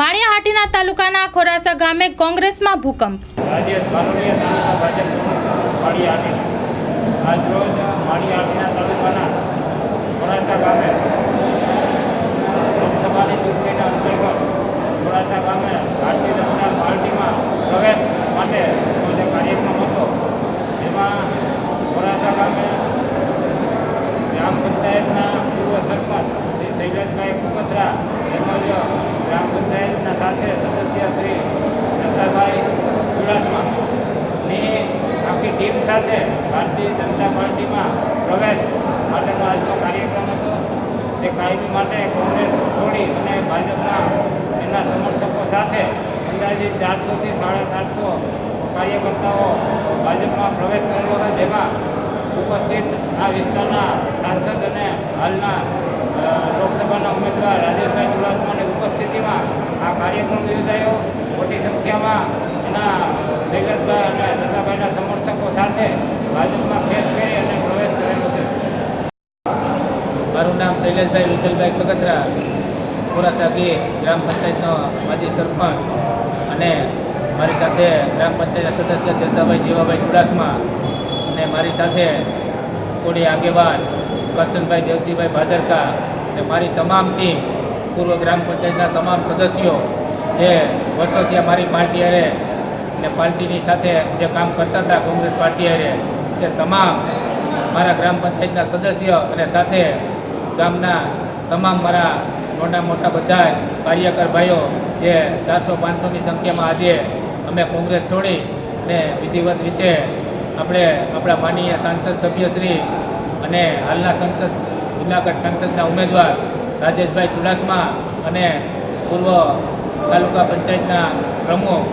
માળિયાહાટીના તાલુકાના ખોરાસા ગામે કોંગ્રેસમાં ભૂકંપ. આજરોજ માળિયાહાટીના તાલુકાના ખોરાસા ગામે લોકસભાની ચૂંટણીના અંતર્ગત ખોરાસા ગામે ભારતીય જનતા પાર્ટીમાં પ્રવેશ માટે કાર્યક્રમ હતો. એમાં ખોરાસા ગામે ગ્રામ પંચાયતના પૂર્વ સરપંચ શ્રી શૈલેષભાઈ કુકથરા તેમજ ગ્રામ પંચાયતના સાથે સદસ્ય શ્રી દત્તાભાઈ ચુડાસમાની આખી ટીમ સાથે ભારતીય જનતા પાર્ટીમાં પ્રવેશ માટેનો આજનો કાર્યક્રમ હતો. તે કાયમી માટે કોંગ્રેસ છોડી અને ભાજપના એના સમર્થકો સાથે અંદાજે ચારસોથી સાડા ચારસો કાર્યકર્તાઓ ભાજપમાં પ્રવેશ કરેલો હતો. જેમાં ઉપસ્થિત આ વિસ્તારના સાંસદ અને હાલના લોકસભાના ઉમેદવાર રાજેશભાઈ ચુડાસમાની ઉપસ્થિતિમાં આ કાર્યક્રમ યોજાયો. મોટી સંખ્યામાં એના શૈલેષભાઈ અને દશાભાઈના સમર્થકો સાથે મારું નામ શૈલેષભાઈ વિઠ્ઠલભાઈ કગતરા ખોરાસાગી ગ્રામ પંચાયતનો માજી સરપંચ અને મારી સાથે ગ્રામ પંચાયતના સદસ્ય જસાભાઈ જીવાભાઈ ચુડાસમા અને મારી સાથે કોડી આગેવાન કરશનભાઈ દેવસીભાઈ ભાદરકા અને મારી તમામ ટીમ, પૂર્વ ગ્રામ પંચાયતના તમામ સદસ્યો જે વર્ષોથી આ મારી પાર્ટી હારે અને પાર્ટીની સાથે જે કામ કરતા હતા કોંગ્રેસ પાર્ટી હારે તે તમામ મારા ગ્રામ પંચાયતના સદસ્ય અને સાથે ગામના તમામ મારા મોટા મોટા બધા કાર્યકર ભાઈઓ જે ચારસો પાંચસોની સંખ્યામાં આજે અમે કોંગ્રેસ છોડી અને વિધિવત રીતે આપણે આપણા માનનીય સાંસદ સભ્યશ્રી અને હાલના સંસદ, જુનાગઢ સાંસદના ઉમેદવાર રાજેશભાઈ ચુડાસમા અને પૂર્વ તાલુકા પંચાયતના પ્રમુખ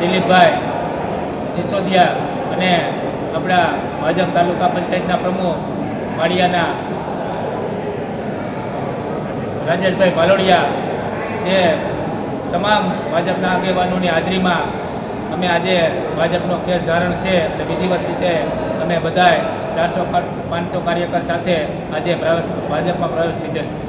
દિલીપભાઈ સિસોદિયા અને આપણા ભાજપ તાલુકા પંચાયતના પ્રમુખ માળિયાના રાજેશભાઈ ભાલોડિયા જે તમામ ભાજપના આગેવાનોની હાજરીમાં અમે આજે ભાજપનો કેસ ધારણ છે અને વિધિવત રીતે અમે બધાએ ચારસો, પાંચસો કાર્યકર સાથે આજે પ્રવેશ ભાજપમાં પ્રવેશ લીધેલ છે.